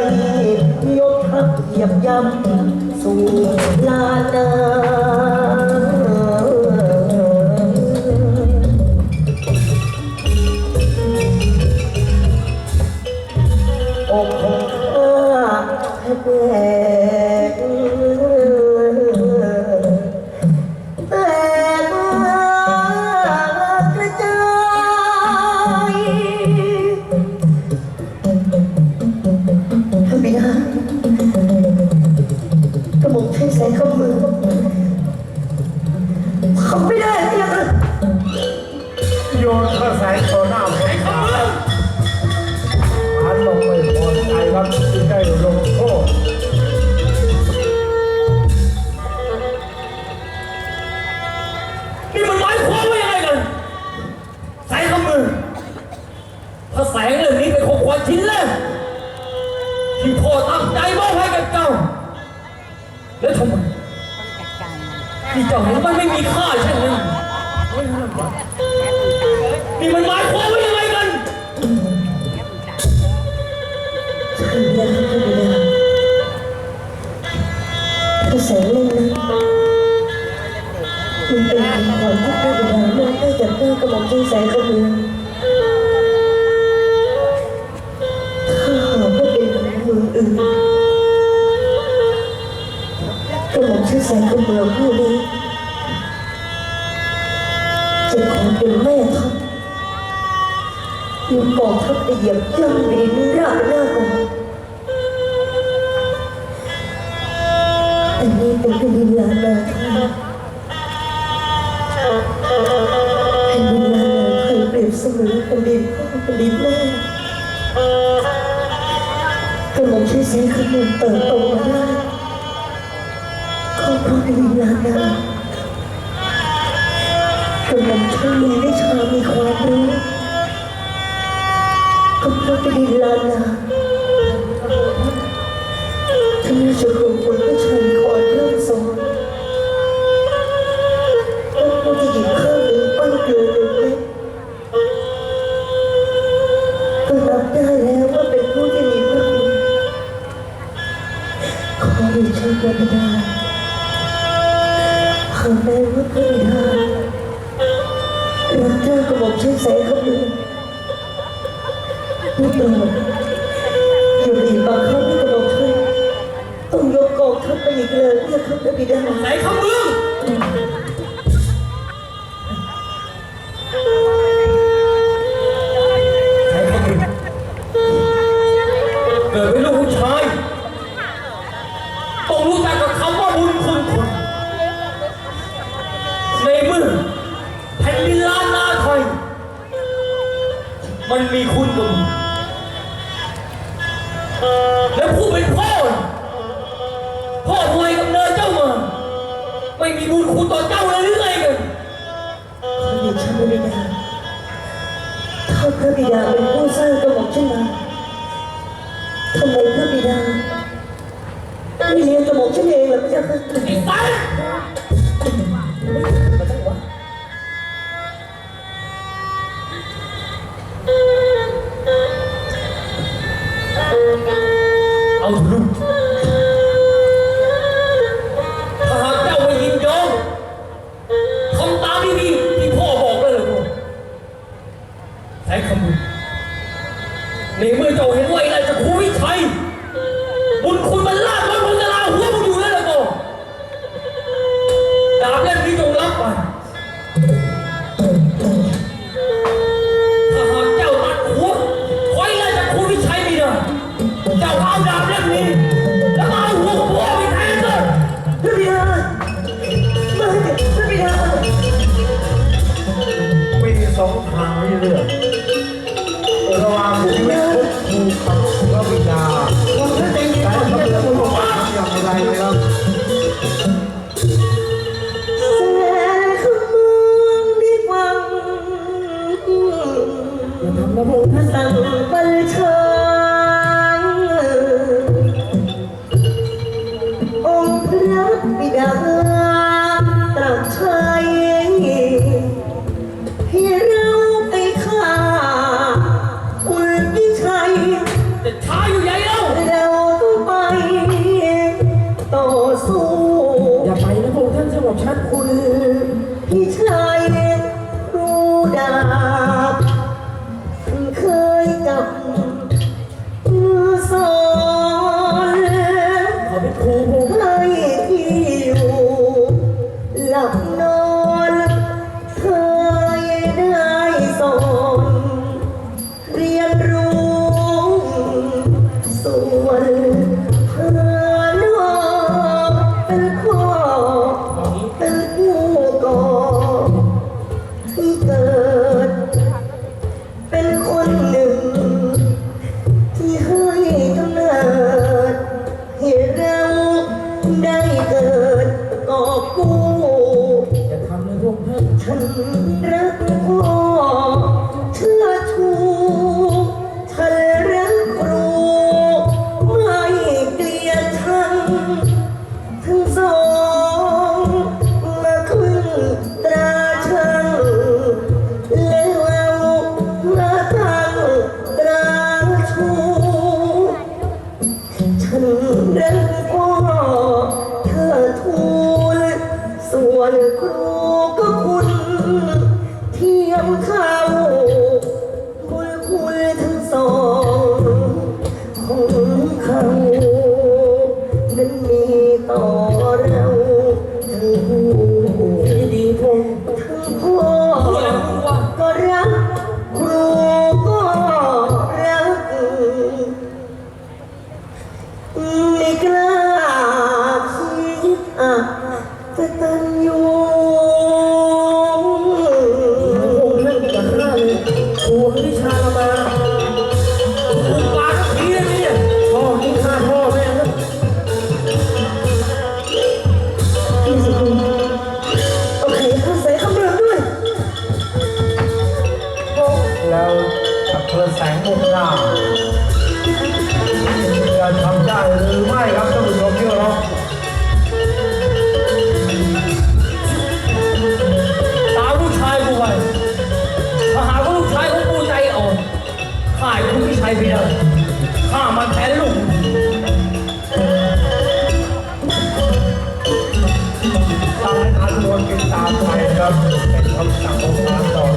เหยียบย่ำสู่ลานาอกของข้าให้แตกแตกกระจาย ตั้งใจมอบให้กับเจ้า แล้วทำไมที่เจ้าเห็นมันไม่มีค่าใช่ไหมนี่มันหมายความว่ายังไงกันใช่แล้วทำไม่ได้ถ้าแสงเล่นนั้นมันเป็นคำขวัญที่พระบิดามอบให้ก่เพื่กระหม่อมใสงเขามือถ้ ยืนกองทัพเหยียบย่ำดินราบหน้าก่อนแต่นี่เป็นแผ่นดินลานนาทยแผ่นดินลานนาไทยเปรียบเสมือนแผ่นดินพ่อแผ่นดินแม่กำลังใช้แสงขมุนเติบโตมาได้ก็เพราะแผ่นดินลานนากำลังช่างมีวิชามีความรู้ ก็เพราะเป็นลานาท่านราชครูคนผู้ชายคอยเริ่มสอนต้องผู้ที่หยิบข้าวหรือปั้นเกลือหนึ่งเม็ดก็รับได้แล้วว่าเป็นผู้ที่มีพระคุณขอเรีชิญพระบิดาหากแม้ว่าพระบิดารักเธอกระบอกใช้แสงเขาดู นี่ตลอดอยู่ดีบางครั้งที่กระบอกใช้ต้องยกกองทัพไปอีกเลยเพื่อขับพระบิดาใส่คำมือใส่คำมือเกิดเป็นลูกผู้ชายต้องรู้จักกับคำว่าบุญคุณคนในเมื่อแผ่นดินล้านนาไทย มันมีคุณกับมึง แล้วผู้เป็นพ่อน่ะพ่อทำไมกับเนินเจ้ามา ไม่มีบุญคุณต่อเจ้าเลยหรือไงกันขอเดชะพระบิดาถ้าพระบิดาเป็นผู้สร้างกระบอกขึ้นมาทำไมพระบิดาไม่เลี้ยงกระบอกฉันเองล่ะพระเจ้าค่ะไอ้สัส เอาเถอะลูกถ้าหากเจ้าไม่ยินยอมทำตามที่พี่ที่พ่อบอกเลยลูกใช้คำบุญในเมื่อเจ้าเห็นว่าไอ้ราชครูวิชัยบุญคุณมันลาดมันมันจะลา อกระหว่างชีวิตคุกคูกับพระบิดาแต่ถ้าเลือกระหว่างอย่างไรนะครับแสงขมอดีกวังพระองค์ท่านสั่งบัญชา แล้วกับเธอแสงมุกหน้าจะทำได้หรือไม่ครับท่านผู้ชมที่เคารพตามลูกชายกูไปถ้าหากว่าลูกชายของกูใจอ่อนข้าให้คุณพี่ชายไปได้ข้ามันแทนลูกตามให้ทานวนกินตามไปครับเป็นคำสั่งของทางต่อ